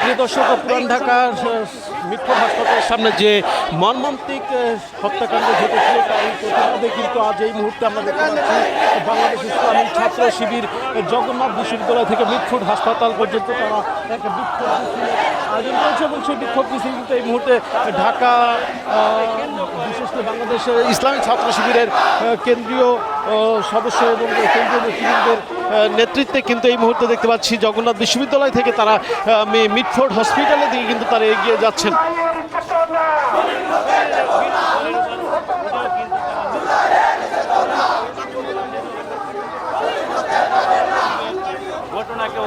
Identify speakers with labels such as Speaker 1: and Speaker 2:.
Speaker 1: প্রিয় দর্শক, পুরান ঢাকার মিটফোর্ড হাসপাতালের সামনে যে মর্মান্তিক হত্যাকাণ্ড ঘটেছিল তার প্রতিবাদে কিন্তু আজ এই মুহূর্তে আমরা দেখতে পাচ্ছি বাংলাদেশ ইসলামী ছাত্র শিবির জগন্নাথ বিশ্ববিদ্যালয় থেকে মিটফোর্ড হাসপাতাল পর্যন্ত তারা একটা বিক্ষোভ আয়োজন করেছে এবং সেই বিক্ষোভ মিছিল কিন্তু এই মুহূর্তে ঢাকা বাংলাদেশের ইসলামী ছাত্র শিবিরের কেন্দ্রীয় সদস্য এবং কেন্দ্রীয় নেতৃবৃন্দের নেতৃত্বে কিন্তু এই মুহূর্তে দেখতে পাচ্ছি জগন্নাথ বিশ্ববিদ্যালয় থেকে তারা আহ, মি- মিটফোর্ড হসপিটালের দিকে কিন্তু তারা এগিয়ে যাচ্ছেন। ঘটনাকে